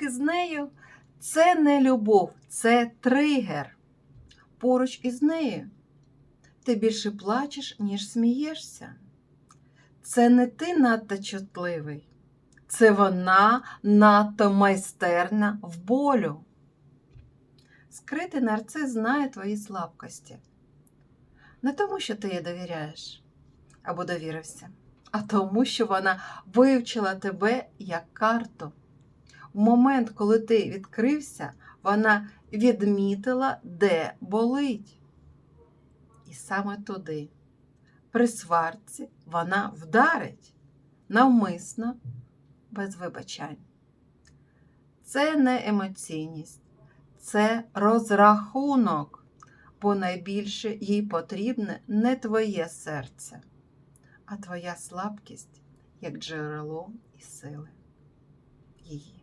стосунки з нею це не любов, це тригер. Поруч із нею ти більше плачеш, ніж смієшся. Це не ти надто чутливий, це вона надто майстерна в болю. Скритий нарцис знає твої слабкості. Не тому, що ти їй довіряєш або довірився, а тому, що вона вивчила тебе як карту. В момент, коли ти відкрився, вона відмітила, де болить. І саме туди, при сварці, вона вдарить навмисно, без вибачань. Це не емоційність, це розрахунок, бо найбільше їй потрібне не твоє серце, а твоя слабкість як джерело і сили її.